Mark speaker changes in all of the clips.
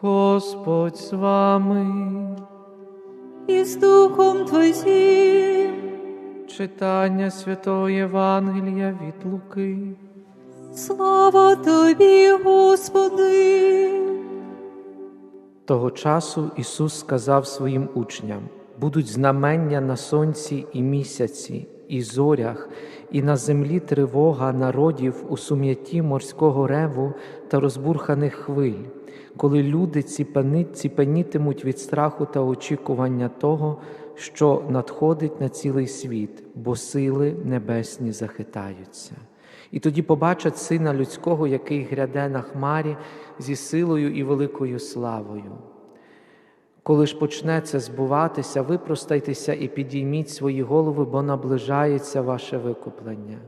Speaker 1: Господь з вами.
Speaker 2: і з Духом Твоїм.
Speaker 1: Читання Святого Євангелія від Луки.
Speaker 2: Слава Тобі, Господи!
Speaker 1: Того часу Ісус сказав своїм учням: будуть знамення на сонці і місяці, і зорях, і на землі тривога народів у сум'ятті морського реву та розбурханих хвиль, коли люди ціпенітимуть від страху та очікування того, що надходить на цілий світ, бо сили небесні захитаються. І тоді побачать Сина Людського, який гряде на хмарі зі силою і великою славою. Коли ж почнеться збуватися, випростайтеся і підійміть свої голови, бо наближається ваше викуплення.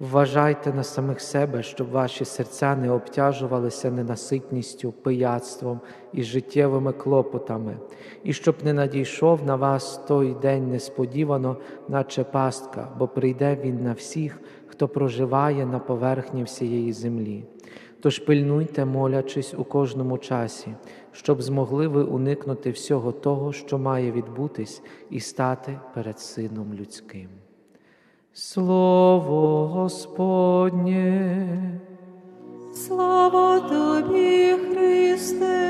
Speaker 1: Вважайте на самих себе, щоб ваші серця не обтяжувалися ненаситністю, пияцтвом і життєвими клопотами, і щоб не надійшов на вас той день несподівано, наче пастка, бо прийде він на всіх, хто проживає на поверхні всієї землі. Тож пильнуйте, молячись у кожному часі, щоб змогли ви уникнути всього того, що має відбутись, і стати перед Сином Людським. Слово Господнє.
Speaker 2: Слава Тобі, Христе!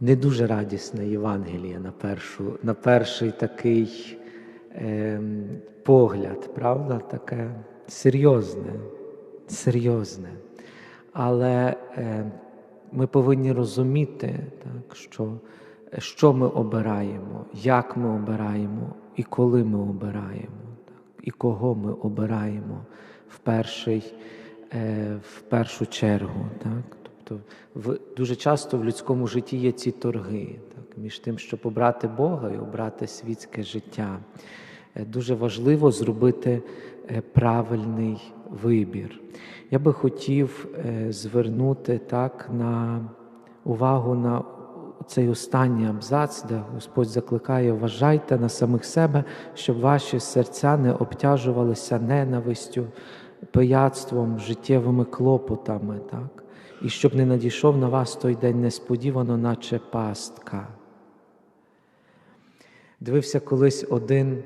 Speaker 1: Не дуже радісне Євангеліє на, першу, на перший такий ем, погляд, правда? Таке серйозне, серйозне. Але е, ми повинні розуміти, так, що, що ми обираємо, як ми обираємо і коли ми обираємо, так, і кого ми обираємо в, перший, е, в першу чергу. Так. Тобто в, дуже часто в людському житті є ці торги так, між тим, щоб обрати Бога і обрати світське життя. Е, Дуже важливо зробити е, правильний вибір. Я би хотів е, звернути так на увагу на цей останній абзац, де Господь закликає, вважайте на самих себе, щоб ваші серця не обтяжувалися ненавистю, пияцтвом, життєвими клопотами, так? І щоб не надійшов на вас той день несподівано, наче пастка. Дивився колись один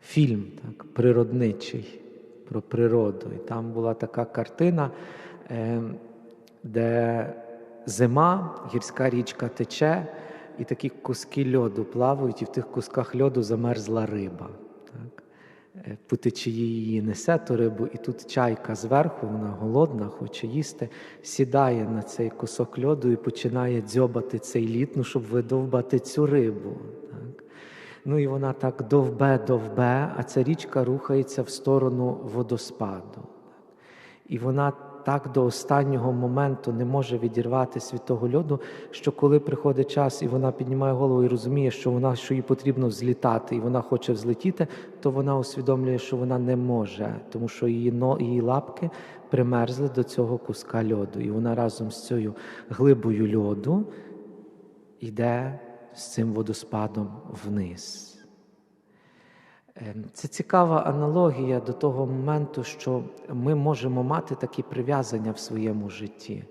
Speaker 1: фільм так, природничий про природу. І там була така картина, е, де зима, гірська річка тече, і такі куски льоду плавають, і в тих кусках льоду замерзла риба. Е, По її несе ту рибу, і тут чайка зверху, вона голодна, хоче їсти, сідає на цей кусок льоду і починає дзьобати цей лід, ну, щоб видовбати цю рибу. Так. Ну і вона так довбе, довбе, а ця річка рухається в сторону водоспаду. І вона так до останнього моменту не може відірватися від того льоду, що коли приходить час, і вона піднімає голову і розуміє, що вона що їй потрібно взлітати, і вона хоче взлетіти, то вона усвідомлює, що вона не може, тому що її но, її лапки примерзли до цього куска льоду. І вона разом з цією глибою льоду йде з цим водоспадом вниз. Ем, Це цікава аналогія до того моменту, що ми можемо мати такі прив'язання в своєму житті.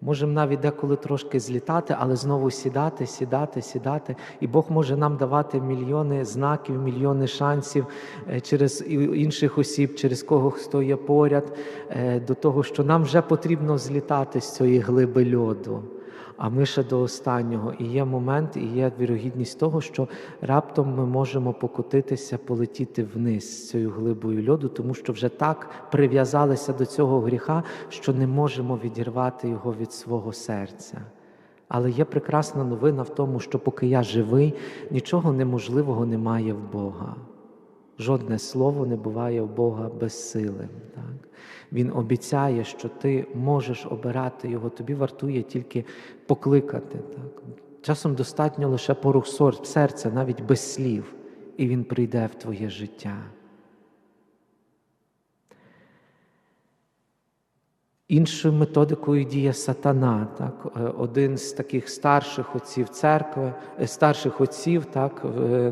Speaker 1: Можемо навіть деколи трошки злітати, але знову сідати, сідати, сідати. І Бог може нам давати мільйони знаків, мільйони шансів е, через інших осіб, через кого хто є поряд, е, до того, що нам вже потрібно злітати з цієї глиби льоду. А ми ще до останнього. І є момент, і є вірогідність того, що раптом ми можемо покотитися, полетіти вниз з цією глибою льоду, тому що вже так прив'язалися до цього гріха, що не можемо відірвати його від свого серця. Але є прекрасна новина в тому, що поки я живий, нічого неможливого немає в Бога. Жодне слово не буває в Бога безсилим. Так? Він обіцяє, що ти можеш обирати його, тобі вартує тільки покликати. Так? Часом достатньо лише порух серця, навіть без слів, і він прийде в твоє життя. Іншою методикою діє сатана. Так? Е, Один з таких старших отців церкви, е, старших отців так,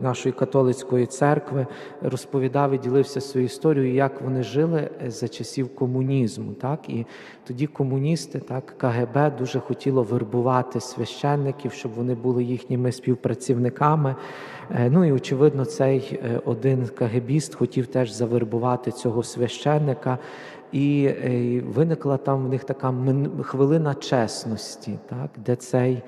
Speaker 1: нашої католицької церкви розповідав і ділився своєю історією, як вони жили е, за часів комунізму. Так? І тоді комуністи, так, КГБ дуже хотіло вербувати священників, щоб вони були їхніми співпрацівниками. Е, Ну і очевидно, цей е, один КГБіст хотів теж завербувати цього священника. І е, виникла там в них така хвилина чесності, так, де цей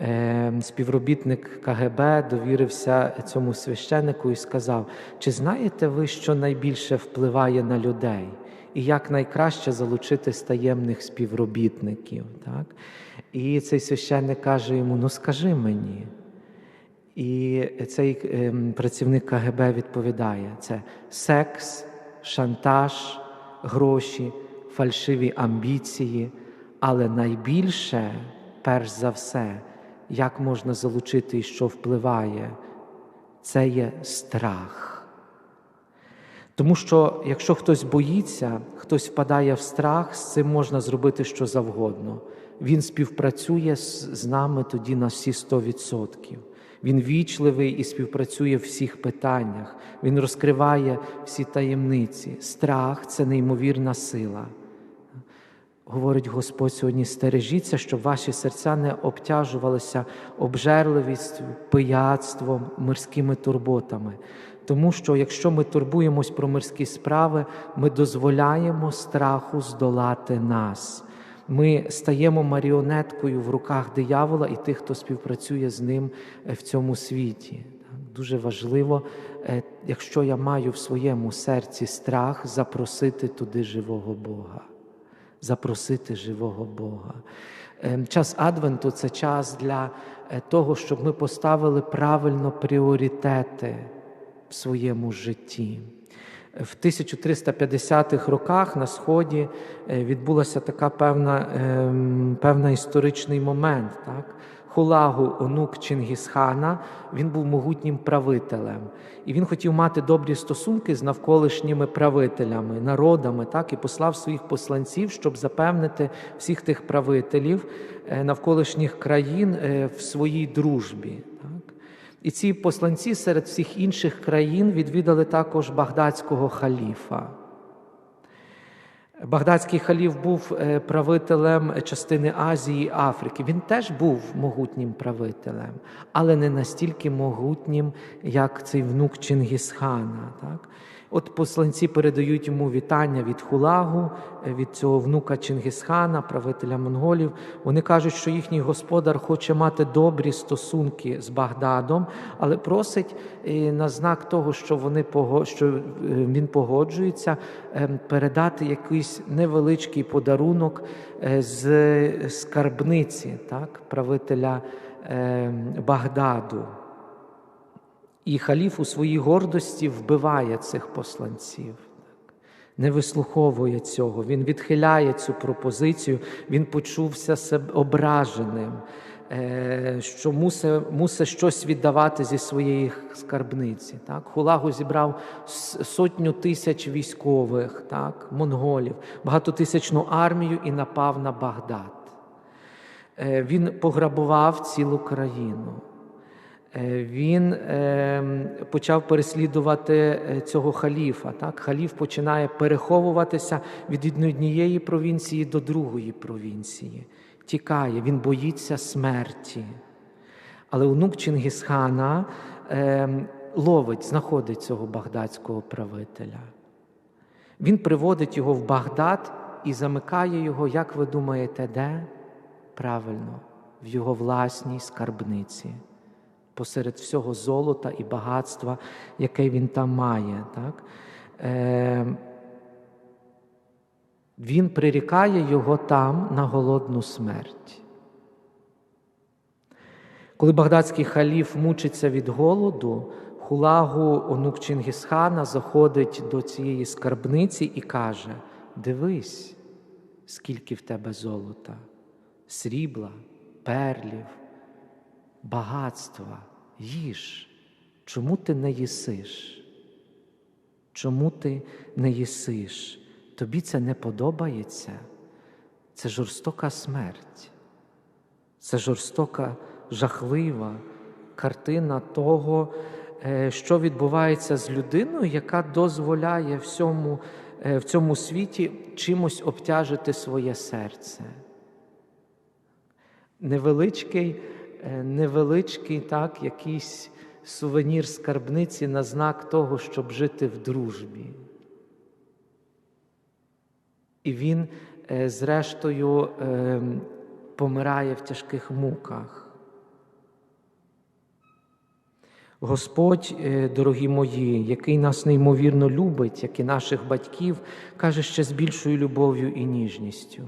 Speaker 1: е, співробітник КГБ довірився цьому священнику і сказав: чи знаєте ви, що найбільше впливає на людей? І як найкраще залучити таємних співробітників? Так? І цей священник каже йому: Ну скажи мені. І цей ем, працівник КГБ відповідає: це секс, шантаж, гроші, фальшиві амбіції, але найбільше, перш за все, як можна залучити і що впливає, це є страх. Тому що якщо хтось боїться, хтось впадає в страх, з цим можна зробити що завгодно. Він співпрацює з нами тоді на всі 100%. Він вічливий і співпрацює в всіх питаннях. Він розкриває всі таємниці. Страх це неймовірна сила. Говорить Господь сьогодні, стережіться, щоб ваші серця не обтяжувалися обжерливістю, пияцтвом, мирськими турботами. Тому що якщо ми турбуємось про мирські справи, ми дозволяємо страху здолати нас. Ми стаємо маріонеткою в руках диявола і тих, хто співпрацює з ним е, в цьому світі. Дуже важливо, е, якщо я маю в своєму серці страх, запросити туди живого Бога запросити живого Бога. Ем, Час Адвенту це час для е, того, щоб ми поставили правильно пріоритети в своєму житті. В 1350-х роках на Сході е, відбулася така певна, ем, певна історичний момент. Так? Хулагу, онук Чингісхана, він був могутнім правителем. І він хотів мати добрі стосунки з навколишніми правителями, народами, так, і послав своїх посланців, щоб запевнити всіх тих правителів е, навколишніх країн е, в своїй дружбі. Так. І ці посланці серед всіх інших країн відвідали також багдадського халіфа. Багдадський халіф був е, правителем частини Азії і Африки. Він теж був могутнім правителем, але не настільки могутнім, як цей внук Чингісхана. Так? От посланці передають йому вітання від Хулагу, е, від цього внука Чингісхана, правителя монголів. Вони кажуть, що їхній господар хоче мати добрі стосунки з Багдадом, але просить е, на знак того, що вони що е, він погоджується, передати якийсь невеличкий подарунок з скарбниці, так, правителя Багдаду. І халіф у своїй гордості вбиває цих посланців, не вислуховує цього. Він відхиляє цю пропозицію, він почувся себе ображеним, е, що мусить, мусить щось віддавати зі своєї скарбниці. Так? Хулагу зібрав сотню тисяч військових, так? монголів, багатотисячну армію і напав на Багдад. Е, Він пограбував цілу країну. Е, Він е, почав переслідувати е, цього халіфа. Так? Халіф починає переховуватися від однієї провінції до другої провінції. Тікає, він боїться смерті. Але онук Чингісхана е, ловить, знаходить цього багдадського правителя. Він приводить його в Багдад і замикає його, як ви думаєте, де? Правильно, в його власній скарбниці, посеред всього золота і багатства, яке він там має. Так? Е, він прирікає його там на голодну смерть. Коли багдадський халіф мучиться від голоду, хулагу онук Чингісхана заходить до цієї скарбниці і каже: Дивись, скільки в тебе золота, срібла, перлів, багатства, їж. Чому ти не їсиш? Чому ти не їсиш? Тобі це не подобається? це жорстока смерть, це жорстока, жахлива картина того, е, що відбувається з людиною, яка дозволяє всьому, е, в цьому світі чимось обтяжити своє серце. Невеличкий, невеличкий так, якийсь сувенір скарбниці на знак того, щоб жити в дружбі. І він, е, зрештою, е, помирає в тяжких муках. Господь, е, дорогі мої, який нас неймовірно любить, як і наших батьків, каже ще з більшою любов'ю і ніжністю.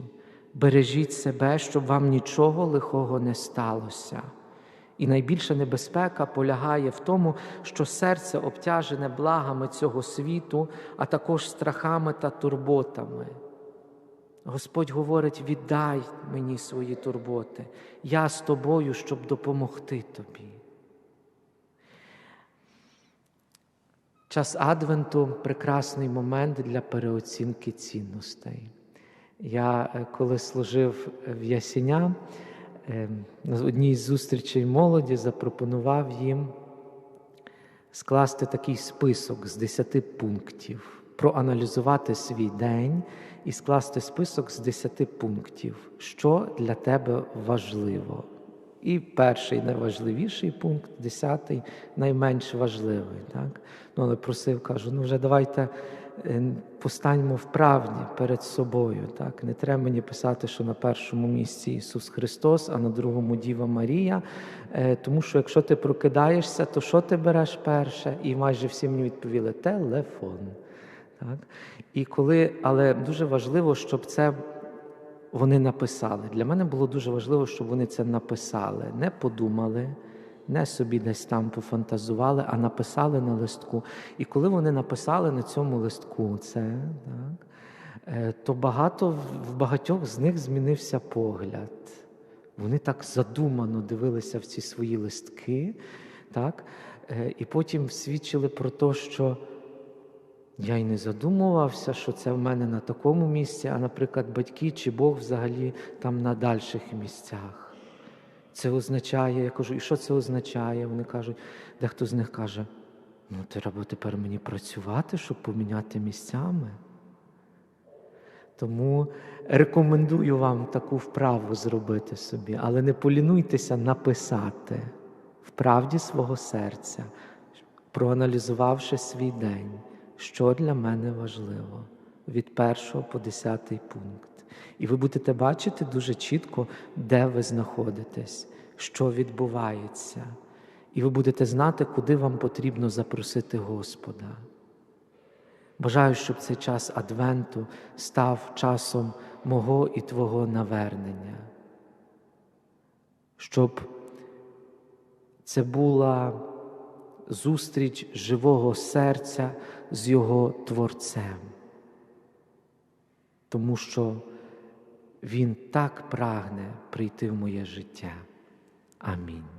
Speaker 1: Бережіть себе, щоб вам нічого лихого не сталося. І найбільша небезпека полягає в тому, що серце обтяжене благами цього світу, а також страхами та турботами. Господь говорить: віддай мені свої турботи, я з тобою, щоб допомогти тобі. Час Адвенту прекрасний момент для переоцінки цінностей. Я е, коли служив в Ясіня, е, на одній з зустрічей молоді запропонував їм скласти такий список з 10 пунктів, проаналізувати свій день і скласти список з 10 пунктів, що для тебе важливо. І перший найважливіший пункт, десятий найменш важливий. Так? Ну, Але просив, кажу, ну вже давайте постаньмо в правді перед собою. Так? Не треба мені писати, що на першому місці Ісус Христос, а на другому Діва Марія. Е, тому що якщо ти прокидаєшся, то що ти береш перше? І майже всі мені відповіли телефон. Так? І коли, Але дуже важливо, щоб це вони написали. Для мене було дуже важливо, щоб вони це написали, не подумали, не собі десь там пофантазували, а написали на листку. І коли вони написали на цьому листку це, так, е, то багато в багатьох з них змінився погляд. Вони так задумано дивилися в ці свої листки, так, е, і потім свідчили про те, що. Я й не задумувався, що це в мене на такому місці, а, наприклад, батьки чи Бог взагалі там на дальших місцях. Це означає, я кажу, і що це означає? Вони кажуть, дехто з них каже, ну треба тепер мені працювати, щоб поміняти місцями. Тому рекомендую вам таку вправу зробити собі, але не полінуйтеся написати в правді свого серця, проаналізувавши свій день що для мене важливо від першого по десятий пункт. І ви будете бачити дуже чітко, де ви знаходитесь, що відбувається. І ви будете знати, куди вам потрібно запросити Господа. Бажаю, щоб цей час Адвенту став часом мого і Твого навернення, щоб це була зустріч живого серця з Його Творцем, тому що Він так прагне прийти в моє життя. Амінь.